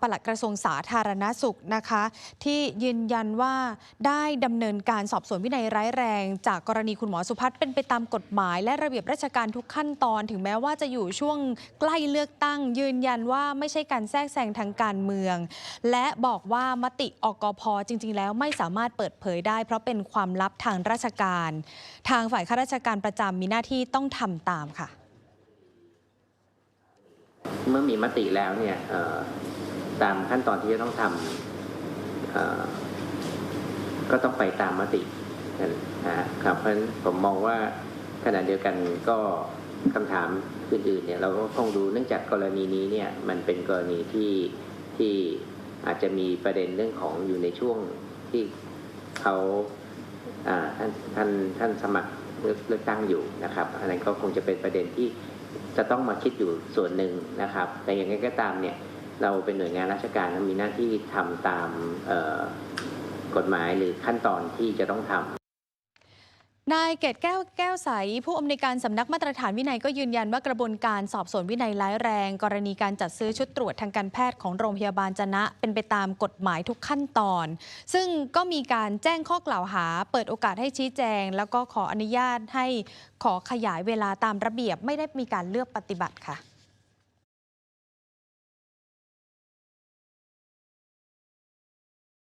ปลัดกระทรวงสาธารณสุขนะคะ ที่ยืนยันว่าได้ดำเนินการสอบสวนวินัยร้ายแรง จากกรณีคุณหมอสุพัฒน์เป็นไปตามกฎหมาย และระเบียบราชการทุกขั้นตอน ถึงแม้ว่าจะอยู่ช่วงใกล้เลือกตั้ง ยืนยันว่าไม่ใช่การแทรกแซงทางการเมือง และบอกว่ามติอกพจริง ๆ แล้วไม่สามารถเปิดเผยได้ เพราะเป็นความลับทางราชการ ทางฝ่ายข้าราชการประจำมีหน้าที่ต้องทำตามค่ะ เมื่อมีมติแล้วเนี่ย ตามขั้นตอนที่จะต้องทำก็ต้องไปตามมตินะครับเพราะฉะนั้นผมมองว่าขณะเดียวกันก็คำถามอื่นๆเนี่ยเราก็คงดูเนื่องจากกรณีนี้เนี่ยมันเป็นกรณีที่ที่อาจจะมีประเด็นเรื่องของอยู่ในช่วงที่เขาอ่าท่านท่านท่านสมัครเลือกเลือกตั้งอยู่นะครับอันนั้นก็คงจะเป็นประเด็นที่จะต้องมาคิดอยู่ส่วนหนึ่งนะครับ แต่อย่างไรก็ตามเนี่ย เราเป็นหน่วยงานราชการมีหน้าที่ทำตามกฎหมายหรือขั้นตอนที่จะต้องทำนายเกตแก้วแก้วใส ผู้อำนวยการสำนักมาตรฐานวินัยก็ยืนยันว่ากระบวนการสอบสวนวินัยร้ายแรง กรณีการจัดซื้อชุดตรวจทางการแพทย์ของโรงพยาบาลจนะ เป็นไปตามกฎหมายทุกขั้นตอน ซึ่งก็มีการแจ้งข้อกล่าวหา เปิดโอกาสให้ชี้แจง แล้วก็ขออนุญาตให้ขอขยายเวลาตามระเบียบไม่ได้มีการเลือกปฏิบัติค่ะ